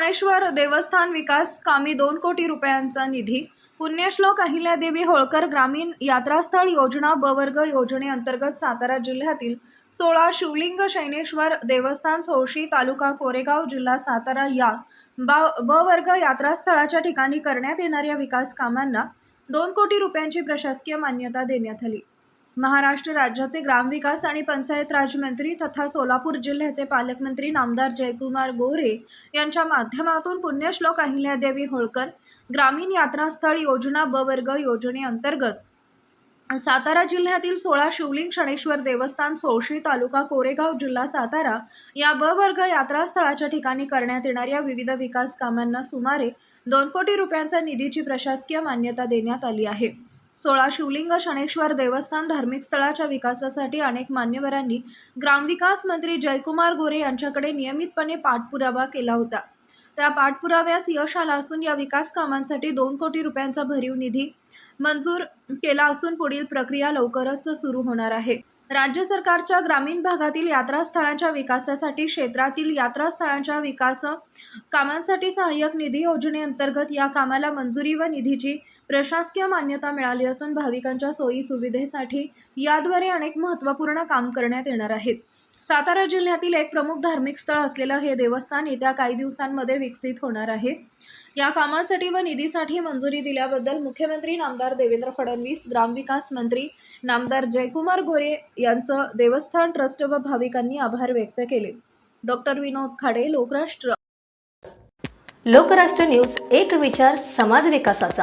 श्री देवस्थान विकास कामी दोन कोटी रुपयांचा निधी पुण्यश्लोक अहिल्यादेवी होळकर ग्रामीण यात्रास्थळ योजना ब वर्ग योजनेअंतर्गत सातारा जिल्ह्यातील सोळा शिवलिंग शैनेश्वर देवस्थान सोळशी तालुका कोरेगाव जिल्हा सातारा या बा ब वर्ग यात्रास्थळाच्या ठिकाणी करण्यात येणाऱ्या विकास कामांना दोन कोटी रुपयांची प्रशासकीय मान्यता देण्यात आली. महाराष्ट्र राज्याचे ग्रामविकास आणि पंचायत राजमंत्री तथा सोलापूर जिल्ह्याचे पालकमंत्री नामदार जयकुमार गोरे यांच्या माध्यमातून पुण्यश्लोक अहिल्यादेवी होळकर ग्रामीण यात्रास्थळ योजना ब वर्ग योजनेअंतर्गत सातारा जिल्ह्यातील सोळा शिवलिंग शणेश्वर देवस्थान सोळशी तालुका कोरेगाव जिल्हा सातारा या ब वर्ग यात्रास्थळाच्या ठिकाणी करण्यात येणाऱ्या विविध विकास कामांना सुमारे दोन कोटी रुपयांचा निधीची प्रशासकीय मान्यता देण्यात आली आहे. सोळा शिवलिंग शणेश्वर देवस्थान धार्मिक स्थळाच्या विकासासाठी अनेक मान्यवरांनी ग्रामविकास मंत्री जयकुमार गोरे यांच्याकडे नियमितपणे पाठपुरावा केला होता. त्या पाठपुराव्यास यश आलं असून या विकास कामांसाठी दोन कोटी रुपयांचा भरीव निधी मंजूर केला असून पुढील प्रक्रिया लवकरच सुरू होणार आहे. राज्य सरकारच्या ग्रामीण भागातील यात्रास्थळांच्या विकासासाठी क्षेत्रातील यात्रास्थळांच्या विकास कामांसाठी सहाय्यक निधी योजनेअंतर्गत या कामाला मंजुरी व निधीची प्रशासकीय मान्यता मिळाली असून भाविकांच्या सोयी सुविधेसाठी याद्वारे अनेक महत्त्वपूर्ण काम करण्यात येणार आहेत. सातारा जिल्ह्यातील एक प्रमुख धार्मिक स्थळ असलेलं हे देवस्थान येत्या काही दिवसांमध्ये विकसित होणार आहे. या कामासाठी व निधीसाठी मंजुरी दिल्याबद्दल मुख्यमंत्री नामदार देवेंद्र फडणवीस ग्रामविकास मंत्री नामदार जयकुमार गोरे यांचं देवस्थान ट्रस्ट व भाविकांनी आभार व्यक्त केले. डॉक्टर विनोद खाडे लोकराष्ट्र लोकराष्ट्र न्यूज एक विचार समाज विकासाचा.